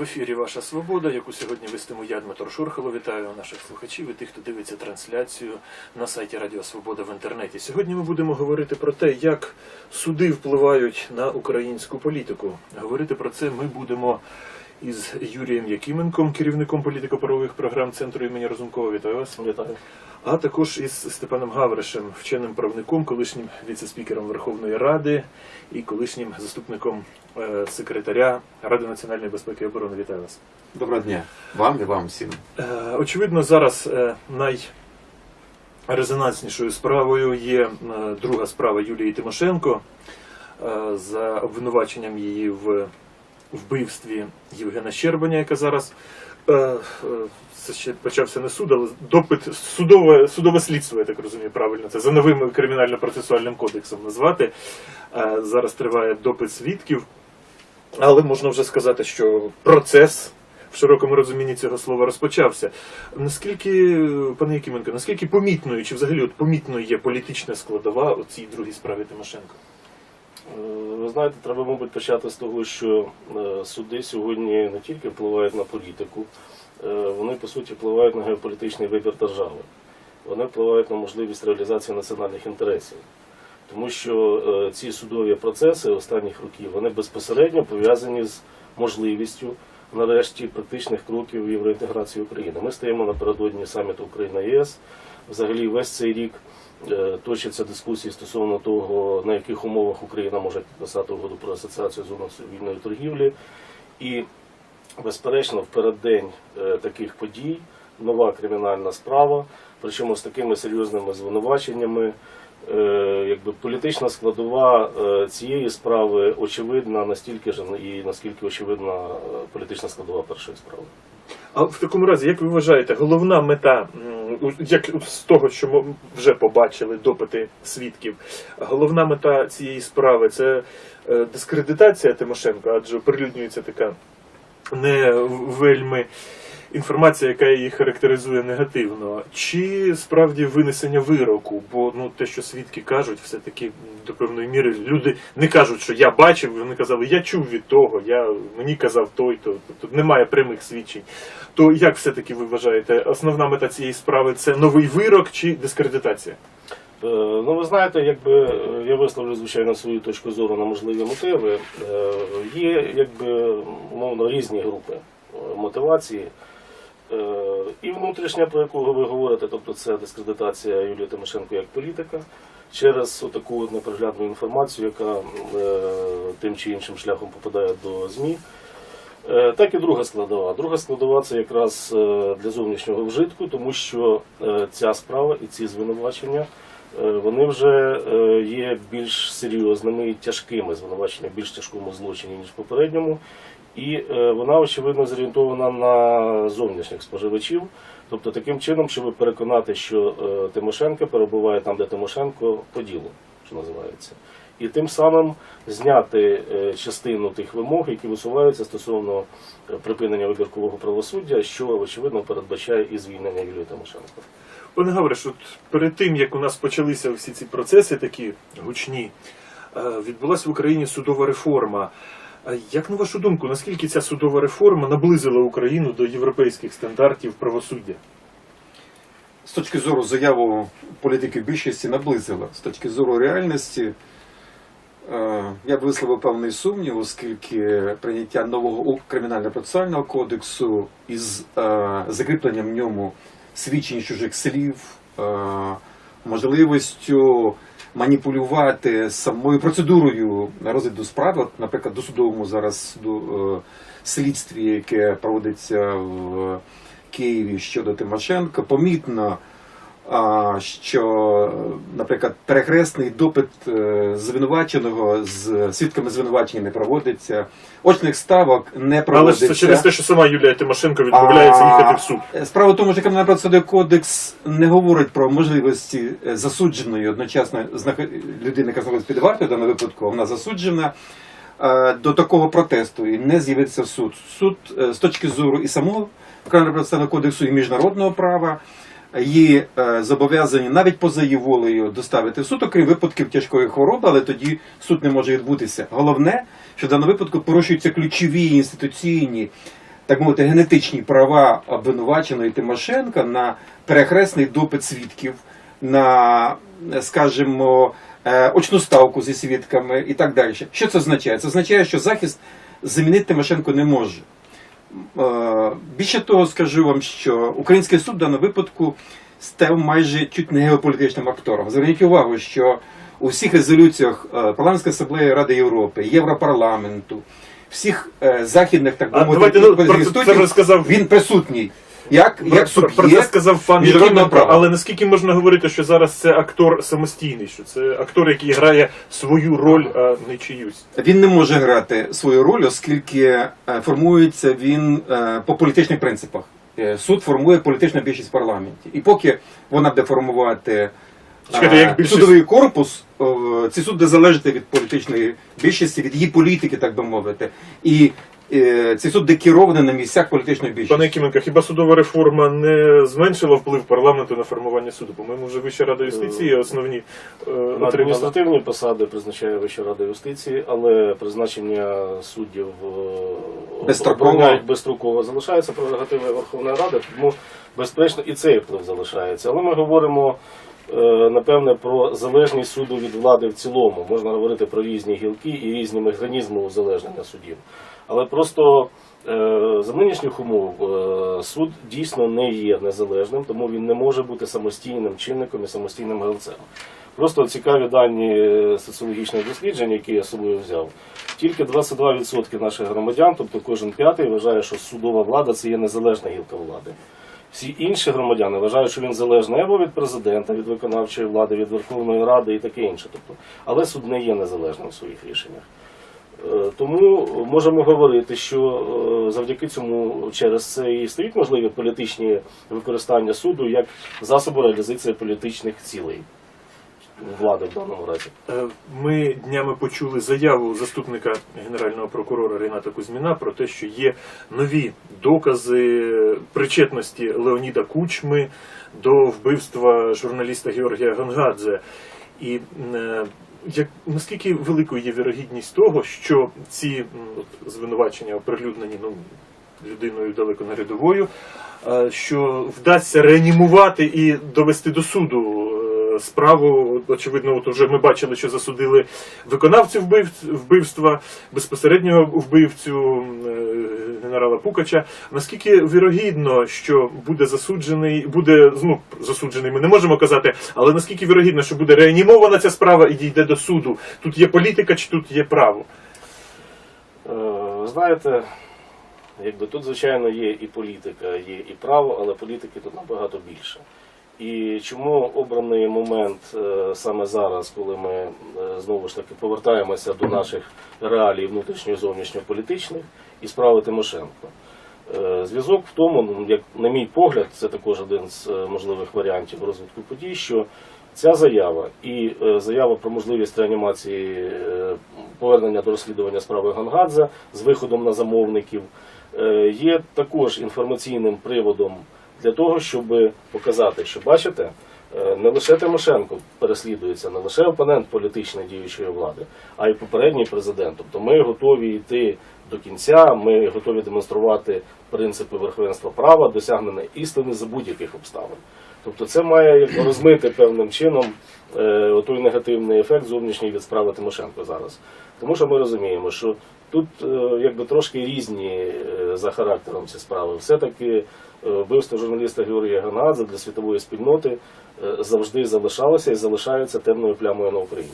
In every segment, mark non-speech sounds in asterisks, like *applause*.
В ефірі Ваша Свобода, яку сьогодні вестиму я, Дмитро Шурхало. Вітаю наших слухачів і тих, хто дивиться трансляцію на сайті Радіо Свобода в інтернеті. Сьогодні ми будемо говорити про те, як суди впливають на українську політику. Говорити про це ми будемо із Юрієм Якименком, керівником політико-правових програм центру імені Розумкова. Вітаю вас. Вітаю. А також із Степаном Гавришем, вченим правником, колишнім віце-спікером Верховної Ради і колишнім заступником е, секретаря Ради національної безпеки і оборони. Вітаю вас. Доброго дня вам і вам всім. Е, Очевидно, зараз е, найрезонанснішою справою є друга справа Юлії Тимошенко за обвинуваченням її в вбивстві Євгена Щербаня, яка зараз е, е, це ще почався не суд, але допит судове, судове слідство, я так розумію, правильно це за новим кримінально-процесуальним кодексом назвати. Е, Зараз триває допит свідків. Але можна вже сказати, що процес в широкому розумінні цього слова розпочався. Наскільки, пане Якименко, наскільки помітною, чи взагалі от помітною є політична складова у цій другій справі Тимошенко? Ви знаєте, треба, мабуть, почати з того, що е, суди сьогодні не тільки впливають на політику, е, вони по суті впливають на геополітичний вибір держави. Вони впливають на можливість реалізації національних інтересів. Тому що е, ці судові процеси останніх років вони безпосередньо пов'язані з можливістю нарешті практичних кроків євроінтеграції України. Ми стоїмо напередодні саміту Україна ЄС. Взагалі, весь цей рік точаться дискусії стосовно того, на яких умовах Україна може підписати угоду про асоціацію зону вільної торгівлі. І, безперечно, в переддень е, таких подій нова кримінальна справа, причому з такими серйозними звинуваченнями. Е, Якби політична складова е, цієї справи очевидна настільки ж і наскільки очевидна е, політична складова першої справи. А в такому разі, як ви вважаєте, головна мета, як з того, що ми вже побачили допити свідків, головна мета цієї справи це е, дискредитація Тимошенко, адже оприлюднюється така не вельми інформація, яка її характеризує негативно, чи справді винесення вироку? Бо ну те, що свідки кажуть, все таки до певної міри люди не кажуть, що я бачив, вони казали, я чув від того, я мені казав той, то тут немає прямих свідчень. То як все-таки ви вважаєте, основна мета цієї справи це новий вирок чи дискредитація? Е, Ну, ви знаєте, якби е, я висловлю звичайно свою точку зору на можливі мотиви. Е, Є якби умовно різні групи мотивації. Е, І внутрішня, про яку ви говорите, тобто це дискредитація Юлії Тимошенко як політика через таку неприглядну інформацію, яка е, тим чи іншим шляхом попадає до ЗМІ. Е, Так і друга складова. Друга складова це якраз для зовнішнього вжитку, тому що ця справа і ці звинувачення вони вже є більш серйозними і тяжкими звинувачення більш тяжкому злочині, ніж попередньому. І е, вона очевидно зорієнтована на зовнішніх споживачів. Тобто таким чином, щоб переконати, що е, Тимошенко перебуває там, де Тимошенко по ділу, що називається. І тим самим зняти е, частину тих вимог, які висуваються стосовно припинення вибіркового правосуддя, що очевидно передбачає і звільнення Юлії Тимошенко. Пане Гавриш, от перед тим як у нас почалися всі ці процеси такі гучні, відбулася в Україні судова реформа. Як на вашу думку, наскільки ця судова реформа наблизила Україну до європейських стандартів правосуддя? З точки зору заяву політики більшості наблизила. З точки зору реальності е, я б висловив певний сумнів, оскільки прийняття нового кримінально-процесуального кодексу із е, закріпленням в ньому свідчень чужих слів, е, можливістю маніпулювати самою процедурою розгляду справи, От, наприклад, досудовому зараз е, слідстві, яке проводиться в Києві щодо Тимошенко, помітно, що, наприклад, перехресний допит е, звинуваченого з свідками звинувачення не проводиться, очних ставок не Але проводиться. ж це через те, що сама Юлія Тимошенко відмовляється їхати в суд. Справа в тому, що кримінальний процесуальний кодекс не говорить про можливості засудженої одночасно людини, яка знаходиться під вартою в даному випадку, вона засуджена е, до такого протесту і не з'явиться в суд. Суд е, з точки зору і самого кримінального процесуального кодексу, і міжнародного права. Є е, зобов'язані навіть поза її волею доставити в суд, окрім випадків тяжкої хвороби, але тоді суд не може відбутися. Головне, що в даному випадку порушуються ключові інституційні так мовити, генетичні права обвинуваченої Тимошенка на перехресний допит свідків, на, скажімо, е, очну ставку зі свідками і так далі. Що це означає? Це означає, що захист замінити Тимошенко не може. Е, Більше того, скажу вам, що український суд в даному випадку став майже чуть не геополітичним актором. Зверніть увагу, що у всіх резолюціях е, парламентської асамблеї Ради Європи, Європарламенту, всіх е, західних так би мовити ну, він присутній. Як, Про, як про, про це сказав пан міжнародного права. але наскільки можна говорити, що зараз це актор самостійний, що це актор, який грає свою роль, а не чиюсь. Він не може грати свою роль, оскільки е, формується він е, по політичних принципах. Е, Суд формує політичну більшість в парламенті. І поки вона буде формувати Чекайте, як більшість- судовий корпус, цей суд буде залежати від політичної більшості, від її політики, так би мовити. І е, цей суд декерований на місцях політичної більшості. Пане Якименко, хіба судова реформа не зменшила вплив парламенту на формування суду? По-моєму, вже Вища Рада юстиції основні е, На отримала. адміністративні посади призначає Вища Рада юстиції, але призначення суддів е, Безстроково. безстроково залишається прерогативою Верховної Ради, тому безперечно і цей вплив залишається. Але ми говоримо е, напевне про залежність суду від влади в цілому. Можна говорити про різні гілки і різні механізми узалежнення судів. Але просто е, за нинішніх умов е, суд дійсно не є незалежним, тому він не може бути самостійним чинником і самостійним гравцем. Просто цікаві дані е, соціологічних досліджень, які я з собою взяв. Тільки 22% наших громадян, тобто кожен п'ятий, вважає, що судова влада це є незалежна гілка влади. Всі інші громадяни вважають, що він залежний або від президента, від виконавчої влади, від Верховної Ради і таке інше. Тобто, але суд не є незалежним в своїх рішеннях. Е, Тому можемо говорити, що е, завдяки цьому через це і стають можливі політичні використання суду як засобу реалізації політичних цілей влади в даному разі. Е, Ми днями почули заяву заступника генерального прокурора Ріната Кузьміна про те, що є нові докази причетності Леоніда Кучми до вбивства журналіста Георгія Гонгадзе. І як наскільки великою є вірогідність того, що ці от, звинувачення оприлюднені ну, людиною далеко нарядовою, е, що вдасться реанімувати і довести до суду справу. Очевидно, от вже ми бачили, що засудили виконавцю вбивства, безпосереднього вбивцю е, генерала Пукача. Наскільки вірогідно, що буде засуджений, буде ну, засуджений, ми не можемо казати, але наскільки вірогідно, що буде реанімована ця справа і дійде до суду? Тут є політика чи тут є право? Е, знаєте, якби тут, звичайно, є і політика, є і право, але політики тут набагато більше. І чому обраний момент е, саме зараз, коли ми е, знову ж таки повертаємося до наших реалій внутрішньо зовнішньополітичних і справи Тимошенко? Е, Зв'язок в тому, ну, як на мій погляд, це також один з можливих варіантів розвитку подій, що ця заява і заява про можливість реанімації повернення до розслідування справи Гангадзе з виходом на замовників є також інформаційним приводом для того, щоб показати, що бачите, е, не лише Тимошенко переслідується, не лише опонент політичної діючої влади, а й попередній президент. Тобто ми готові йти до кінця, ми готові демонструвати принципи верховенства права, досягнення істини за будь-яких обставин. Тобто це має розмити певним чином е, той негативний ефект зовнішній від справи Тимошенко зараз. Тому що ми розуміємо, що тут е, якби трошки різні за характером ці справи. Все-таки вбивство журналіста Георгія Ганадзе для світової спільноти е, завжди залишалося і залишається темною плямою на Україні.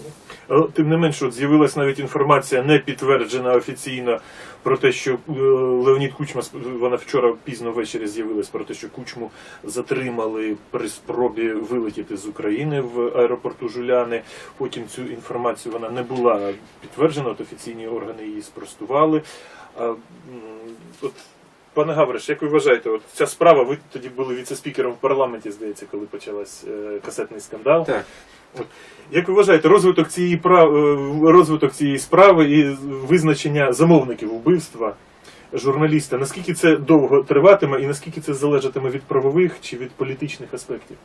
Тим не менш, от з'явилась навіть інформація, не підтверджена офіційно, про те, що е, Леонід Кучма, вона вчора пізно ввечері з'явилась про те, що Кучму затримали при спробі вилетіти з України в аеропорту Жуляни. Потім цю інформацію вона не була підтверджена, от офіційні органи її спростували. От, Пане Гавриш, як ви вважаєте, от ця справа, ви тоді були віце-спікером в парламенті, здається, коли почалась е, касетний скандал. Так. Як ви вважаєте, розвиток цієї прав... е, розвиток цієї справи і визначення замовників вбивства журналіста, наскільки це довго триватиме і наскільки це залежатиме від правових чи від політичних аспектів?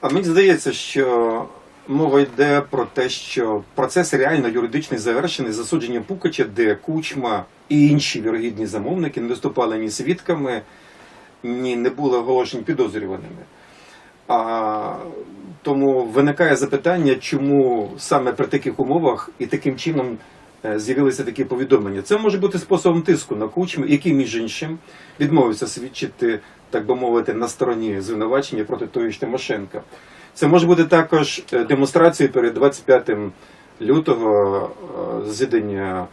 А мені здається, що мова йде про те, що процес реально юридичний завершений засудженням Пукача, де Кучма і інші вірогідні замовники не виступали ні свідками, ні не були оголошені підозрюваними. А, тому виникає запитання, чому саме при таких умовах і таким чином е, з'явилися такі повідомлення. Це може бути способом тиску на кучму, який, між іншим, відмовився свідчити, так би мовити, на стороні звинувачення проти тої ж Тимошенка. Це може бути також е, демонстрацією перед 25 лютого е, засідання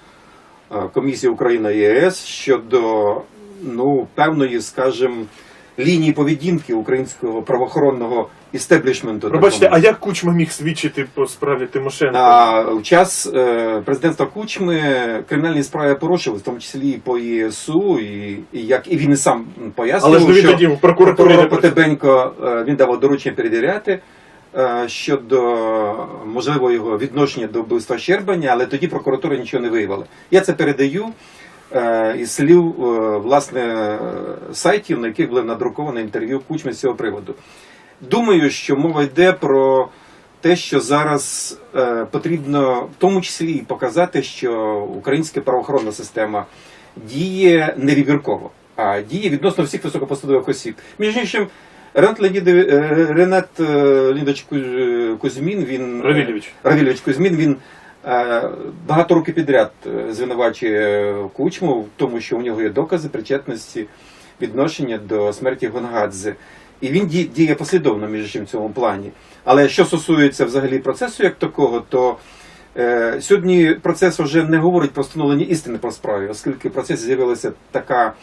е, комісії Україна ЄС щодо ну, певної, скажімо, лінії поведінки українського правоохоронного істеблішменту. Пробачте, а як Кучма міг свідчити по справі Тимошенко? А, в час е, президентства Кучми кримінальні справи порушили, в тому числі і по ЄСУ, і, і як і він і сам пояснював, Але ж що тоді в прокуратурі прокурор. Потебенько е, він давав доручення перевіряти щодо можливо його відношення до вбивства Щербаня, але тоді прокуратура нічого не виявила. Я це передаю е, із слів е, власне е, сайтів, на яких були надруковані інтерв'ю Кучми з цього приводу. Думаю, що мова йде про те, що зараз е, потрібно в тому числі і показати, що українська правоохоронна система діє не вибірково, а діє відносно всіх високопосадових осіб. Між іншим, Ренат Леонідов, е, Ренат е, Леонідович Кузьмін, він Равільович. Равільович Кузьмін, він е, багато років підряд е, звинувачує Кучму в тому, що у нього є докази причетності відношення до смерті Гонгадзе. І він діє послідовно між іншим в цьому плані. Але що стосується взагалі процесу як такого, то е, сьогодні процес вже не говорить про встановлення істини по справі, оскільки в процесі з'явилася така.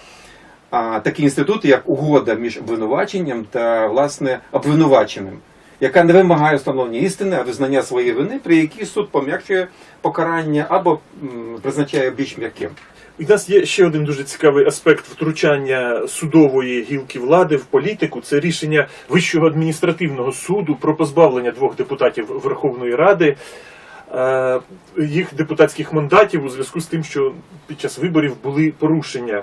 А, такий інститут, як угода між обвинуваченням та власне обвинуваченим, яка не вимагає встановлення істини, а визнання своєї вини, при якій суд пом'якшує покарання або призначає більш м'яким. У нас є ще один дуже цікавий аспект втручання судової гілки влади в політику. Це рішення Вищого адміністративного суду про позбавлення двох депутатів Верховної Ради е, їх депутатських мандатів у зв'язку з тим, що під час виборів були порушення.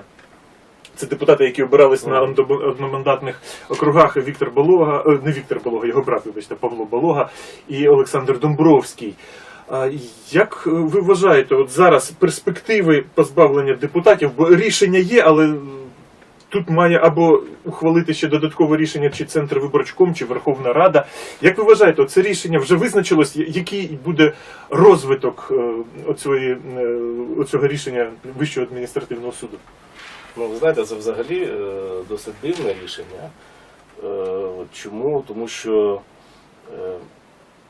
Це депутати, які обирались на одномандатних округах Віктор Болога, е, не Віктор Болога, його брат, вибачте, Павло Болога і Олександр Домбровський. Як е, ви вважаєте, от зараз перспективи позбавлення депутатів, бо рішення є, але е, тут має або ухвалити ще додаткове рішення, чи Центр виборчком, чи Верховна Рада. Як ви вважаєте, це рішення вже визначилось? Який буде розвиток е, оцього, оцього рішення Вищого адміністративного суду? Ну, ви знаєте, це взагалі е, досить дивне рішення. Е, Чому? Тому що е,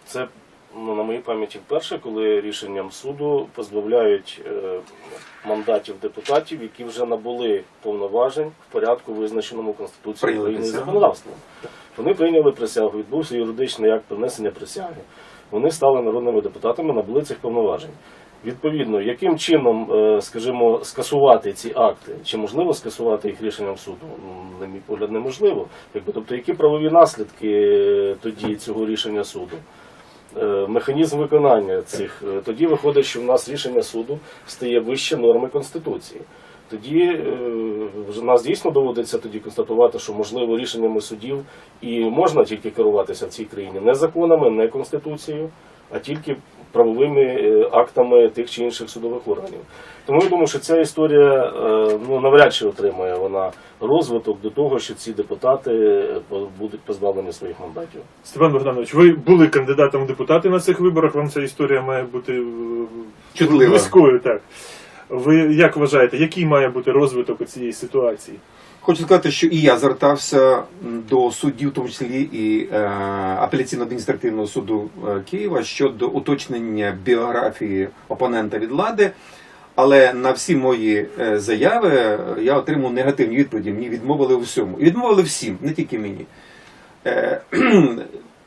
це, ну, на моїй пам'яті, вперше, коли рішенням суду позбавляють мандатів депутатів, які вже набули повноважень в порядку, визначеному Конституцією України і законодавством. Вони прийняли присягу, відбувся юридичний акт принесення присяги. Вони стали народними депутатами, набули цих повноважень. Відповідно, яким чином, е, скажімо, скасувати ці акти? Чи можливо скасувати їх рішенням суду? На мій погляд, неможливо. Якби, тобто, які правові наслідки е, тоді цього рішення суду? Е, Механізм виконання цих тоді виходить, що в нас рішення суду стає вище норми Конституції. Тоді е, нас дійсно доводиться тоді констатувати, що можливо рішеннями судів і можна тільки керуватися в цій країні не законами, не конституцією, а тільки правовими е, актами тих чи інших судових органів. Тому я думаю, що ця історія е, ну навряд чи отримає вона розвиток до того, що ці депутати е, будуть позбавлені своїх мандатів. Степан Богданович, ви були кандидатом в депутати на цих виборах. Вам ця історія має бути близькою. Так ви як вважаєте, який має бути розвиток у цієї ситуації? Хочу сказати, що і я звертався до суддів, в тому числі і е, апеляційно-адміністративного суду е, Києва щодо уточнення біографії опонента від влади. Але на всі мої е, заяви е, я отримав негативні відповіді. Мені відмовили у всьому. І відмовили всім, не тільки мені. *clears throat*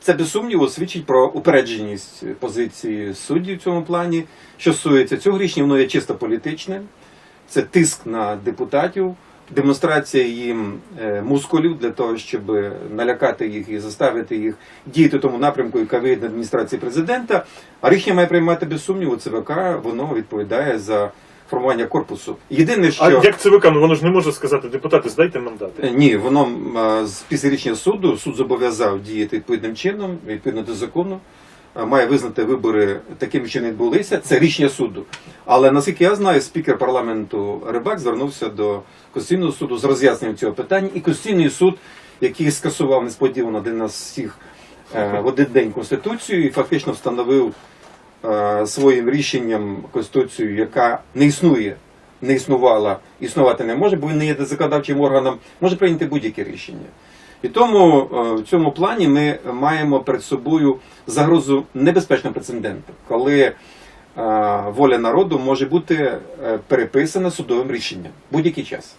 Це без сумніву свідчить про упередженість позиції суддів в цьому плані. Що стосується цього рішення, воно є чисто політичне. Це тиск на депутатів, демонстрація їм е, мускулів для того, щоб налякати їх і заставити їх діяти тому напрямку, яка вийде адміністрації президента. А рішення має приймати без сумніву ЦВК, воно відповідає за формування корпусу. Єдине, що А як ЦВК, ну воно ж не може сказати, депутати, здайте мандати. Е, Ні, воно м, з- після рішення суду суд зобов'язав діяти відповідним чином, відповідно до закону. е, має визнати вибори такими, що не відбулися. Це рішення суду. Але наскільки я знаю, спікер парламенту Рибак звернувся до Конституційного суду з роз'ясненням цього питання, і Конституційний суд, який скасував несподівано для нас всіх е, в один день Конституцію і фактично встановив е, своїм рішенням Конституцію, яка не існує, не існувала, існувати не може, бо він не є законодавчим органом, може прийняти будь-яке рішення. І тому е, в цьому плані ми маємо перед собою загрозу небезпечного прецеденту, коли е, воля народу може бути е, переписана судовим рішенням будь-який час.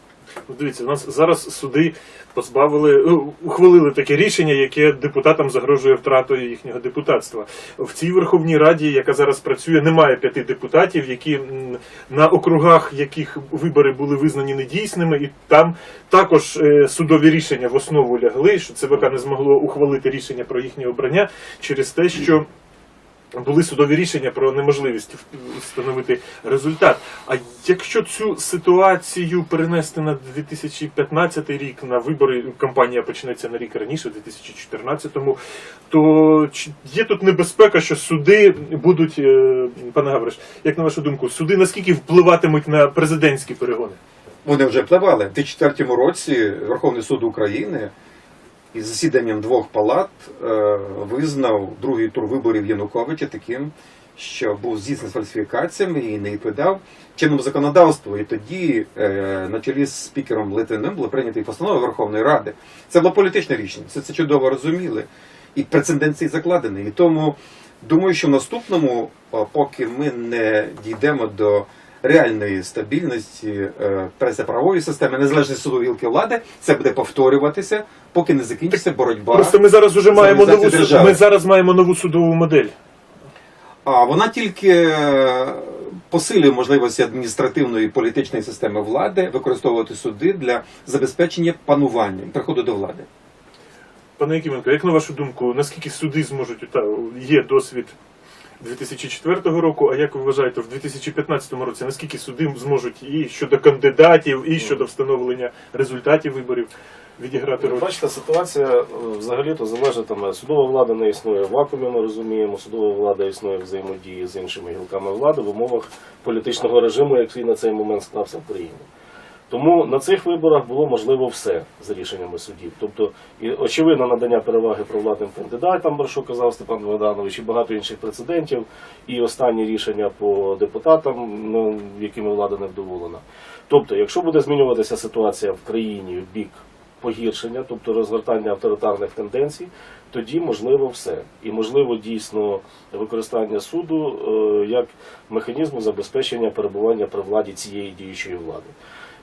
Дивіться, у нас зараз суди позбавили, ну, ухвалили таке рішення, яке депутатам загрожує втратою їхнього депутатства. В цій Верховній Раді, яка зараз працює, немає п'яти депутатів, які на округах, яких вибори були визнані недійсними, і там також е, судові рішення в основу лягли, що ЦВК не змогло ухвалити рішення про їхнє обрання через те, що. Були судові рішення про неможливість встановити результат. А якщо цю ситуацію перенести на 2015 рік, на вибори кампанія почнеться на рік раніше, в 2014-му, то є тут небезпека, що суди будуть, е, пане Гавриш, як на вашу думку, суди наскільки впливатимуть на президентські перегони? Вони вже впливали. В 2004 році Верховний суд України із засіданням двох палат е, визнав другий тур виборів Януковича таким, що був здійснений фальсифікаціями і не відповідав чинному законодавству. І тоді е, на чолі з спікером Литвиним була прийнята і постанова Верховної Ради. Це було політичне рішення. Це, це чудово розуміли. І прецедент цей закладений. І тому думаю, що в наступному, поки ми не дійдемо до реальної стабільності е, правової системи, незалежної судової гілки влади, це буде повторюватися, поки не закінчиться боротьба. Просто ми зараз вже маємо нову держави. ми зараз маємо нову судову модель. А вона тільки е, посилює можливості адміністративної і політичної системи влади використовувати суди для забезпечення панування приходу до влади. Пане Якименко, як на вашу думку, наскільки суди зможуть є досвід 2004 року? А як ви вважаєте, в 2015 році наскільки суди зможуть і щодо кандидатів, і щодо встановлення результатів виборів відіграти роль? Бачите, ситуація е, взагалі-то залежить там. Судова влада не існує в вакуумі, ми розуміємо. Судова влада існує взаємодії з іншими гілками влади в умовах політичного режиму, який на цей момент склався в країні. Тому на цих виборах було можливо все за рішеннями судів. Тобто, і очевидно надання переваги провладним кандидатам, про що казав Степан Богданович, і багато інших прецедентів, і останні рішення по депутатам, ну, якими влада не вдоволена. Тобто, якщо буде змінюватися ситуація в країні в бік погіршення, тобто розгортання авторитарних тенденцій, тоді можливо все. І можливо дійсно використання суду е, як механізму забезпечення перебування при владі цієї діючої влади.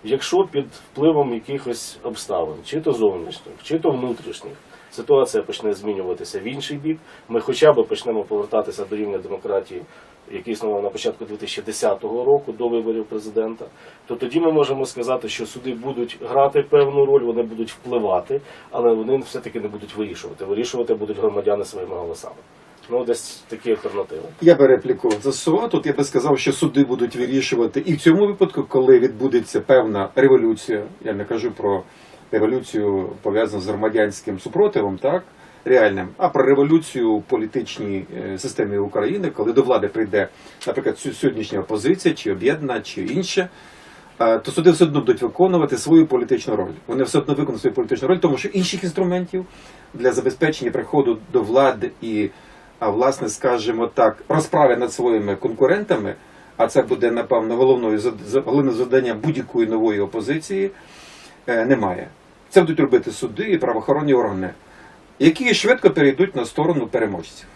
Якщо під впливом якихось обставин, чи то зовнішніх, чи то внутрішніх, ситуація почне змінюватися в інший бік, ми хоча б почнемо повертатися до рівня демократії, який існував на початку 2010 року до виборів президента, то тоді ми можемо сказати, що суди будуть грати певну роль, вони будуть впливати, але вони все-таки не будуть вирішувати. Вирішувати будуть громадяни своїми голосами. Ну, десь такі альтернативи. Я би репліку застосував. Тут я би сказав, що суди будуть вирішувати і в цьому випадку, коли відбудеться певна революція. Я не кажу про революцію пов'язану з громадянським супротивом, так реальним, а про революцію в політичній е, системі України, коли до влади прийде, наприклад, сьогоднішня опозиція, чи об'єднана, чи інша. е, То суди все одно будуть виконувати свою політичну роль. Вони все одно виконують свою політичну роль, тому що інших інструментів для забезпечення приходу до влади і а власне, скажімо так, розправи над своїми конкурентами, а це буде, напевно, головною зад- за- головним завданням будь-якої нової опозиції, е, немає. Це будуть робити суди і правоохоронні органи, які швидко перейдуть на сторону переможців.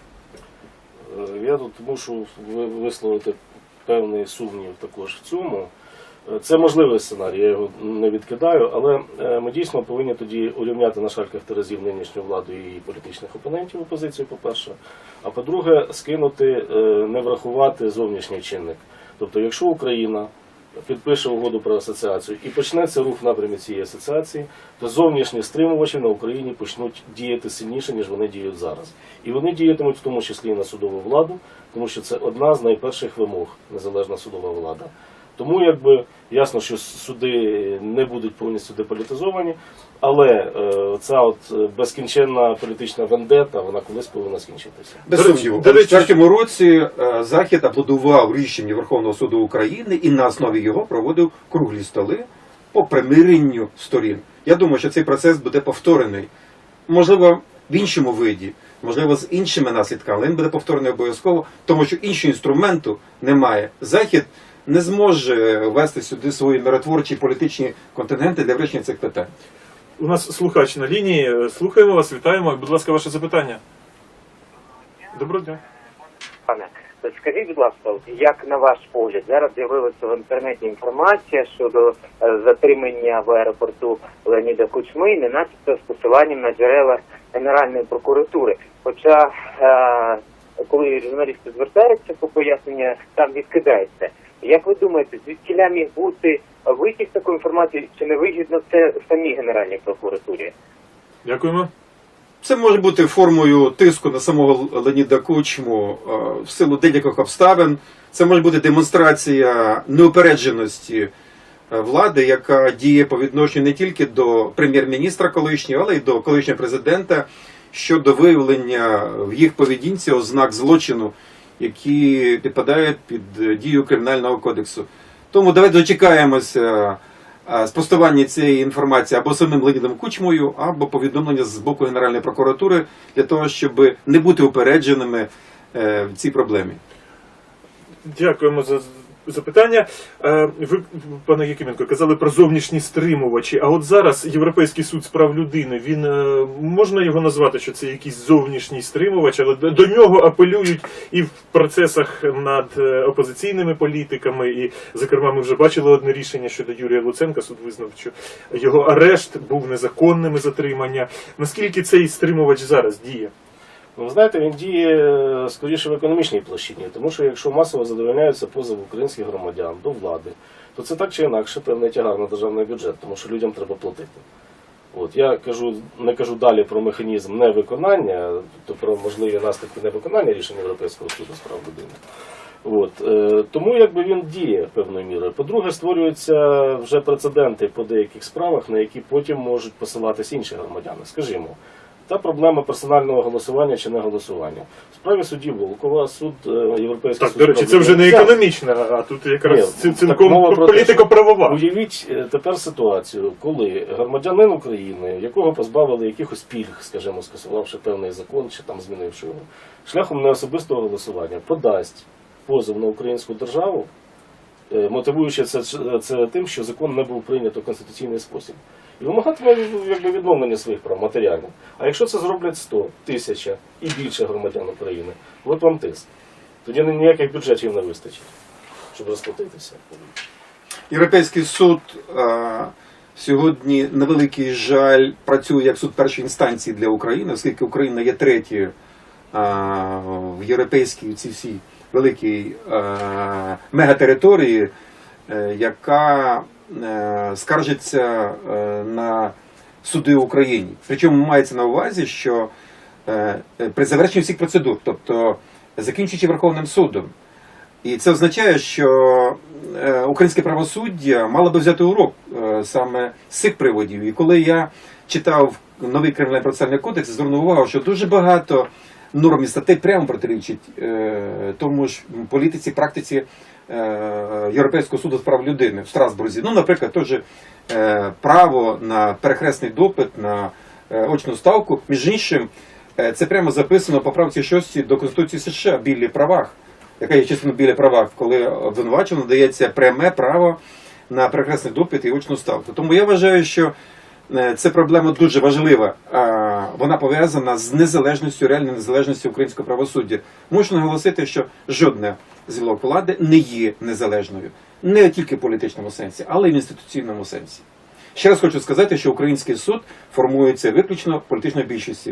Е, Я тут мушу ви- висловити певний сумнів також в цьому. Це можливий сценарій, я його не відкидаю, але е, ми дійсно повинні тоді урівняти на шальках терезів нинішню владу і її політичних опонентів опозиції, по-перше. А по-друге, скинути, е, не врахувати зовнішній чинник. Тобто, якщо Україна підпише угоду про асоціацію і почнеться рух в напрямі цієї асоціації, то зовнішні стримувачі на Україні почнуть діяти сильніше, ніж вони діють зараз. І вони діятимуть в тому числі і на судову владу, тому що це одна з найперших вимог незалежна судова влада. Тому якби ясно, що суди не будуть повністю деполітизовані, але е, ця от е, безкінченна політична вендета, вона колись повинна скінчитися. Без сумніву, у 2004 році е, Захід аплодував рішенню Верховного суду України і на основі його проводив круглі столи по примиренню сторін. Я думаю, що цей процес буде повторений. Можливо, в іншому виді, можливо, з іншими наслідками, але він буде повторений обов'язково, тому що іншого інструменту немає. Захід не зможе ввести сюди свої миротворчі політичні контингенти для вирішення цих питань. У нас слухач на лінії. Слухаємо вас, вітаємо. Будь ласка, ваше запитання. Доброго дня. Пане, скажіть, будь ласка, як на ваш погляд, зараз з'явилася в інтернеті інформація щодо е, затримання в аеропорту Леоніда Кучми, не начебто з посиланням на джерела Генеральної прокуратури. Хоча, е, коли журналісти звертаються по пояснення, там відкидається. Як ви думаєте, звідкіля міг бути витік такої інформації, чи не вигідно це самій Генеральній прокуратурі? Дякуємо. Це може бути формою тиску на самого Леоніда Кучму е, в силу деяких обставин. Це може бути демонстрація неупередженості е, влади, яка діє по відношенню не тільки до прем'єр-міністра колишнього, але й до колишнього президента щодо виявлення в їх поведінці ознак злочину, які підпадають під е, дію кримінального кодексу. Тому давайте дочекаємося е, спростування цієї інформації або самим Леонідом Кучмою, або повідомлення з боку Генеральної прокуратури для того, щоб не бути упередженими е, в цій проблемі. Дякуємо за запитання. Е, Ви, пане Якименко, казали про зовнішні стримувачі. А от зараз Європейський суд з прав людини, він е, можна його назвати, що це якийсь зовнішній стримувач, але до- нього апелюють і в процесах над е, опозиційними політиками. І, зокрема, ми вже бачили одне рішення щодо Юрія Луценка. Суд визнав, що його арешт був незаконним затримання. Наскільки цей стримувач зараз діє? Ви знаєте, він діє е, скоріше в економічній площині, тому що якщо масово задовольняються позови українських громадян до влади, то це так чи інакше певний тягар на державний бюджет, тому що людям треба платити. От я кажу, не кажу далі про механізм невиконання, тобто про можливі наслідки невиконання рішень Європейського суду з прав людини. От, е, тому якби він діє певною мірою. По-друге, створюються вже прецеденти по деяких справах, на які потім можуть посилатись інші громадяни. Скажімо, та проблема персонального голосування чи не голосування. В справі судді Волкова суд е, Європейський Так, до речі, це вже не економічна, а тут якраз цілком політико-правова. Уявіть е, тепер ситуацію, коли громадянин України, якого позбавили якихось пільг, скажімо, скасувавши певний закон чи там змінивши його, шляхом неособистого голосування, подасть позов на українську державу, е, мотивуючи це, це тим, що закон не був прийнято в конституційний спосіб. І вимагатиме якби, відновлення своїх прав матеріальних. А якщо це зроблять 100, тисяча і більше громадян України, от вам тиск. Тоді ніяких бюджетів не вистачить, щоб розплатитися. Європейський суд е, сьогодні, на великий жаль, працює як суд першої інстанції для України, оскільки Україна є третьою е, в європейській цій всій великій е, мегатериторії, е, яка е, скаржиться е, на суди Україні. Причому мається на увазі, що е, при завершенні всіх процедур, тобто закінчуючи Верховним судом, і це означає, що українське правосуддя мало би взяти урок саме з цих приводів. І коли я читав новий кримінальний процесуальний кодекс, звернув увагу, що дуже багато норм і статей прямо протирічить тому ж політиці, практиці Європейського суду з прав людини в Страсбурзі. Ну, наприклад, теж е, право на перехресний допит, на е, очну ставку. Між іншим, е, це прямо записано по правці 6 до Конституції США білі правах яка є частиною біля правах, коли обвинуваченому дається пряме право на перехресний допит і очну ставку. Тому я вважаю, що е, це проблема дуже важлива. Вона пов'язана з незалежністю, реальною незалежністю українського правосуддя. Можу наголосити, що жодне з влади не є незалежною, не тільки в політичному сенсі, але й в інституційному сенсі. Ще раз хочу сказати, що український суд формується виключно політичною більшістю.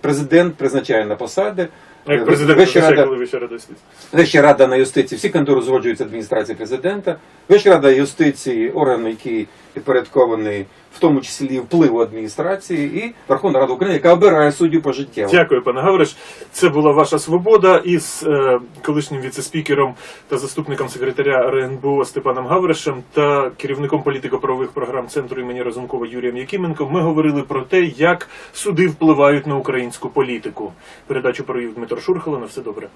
Президент призначає на посади, Як президент Вища рада, Вища рада юстиції? Вища рада на юстиції, всі контори узгоджуються адміністрації президента. Вища рада юстиції, орган, який підпорядкований в тому числі впливу адміністрації, і Верховна Рада України, яка обирає суддів пожиттєво. Дякую, пане Гавриш. Це була ваша свобода із е, колишнім віцеспікером та заступником секретаря РНБО Степаном Гавришем та керівником політико-правових програм центру імені Разумкова Юрієм Якименком. Ми говорили про те, як суди впливають на українську політику. Передачу провів Дмитро Шурхало. На все добре.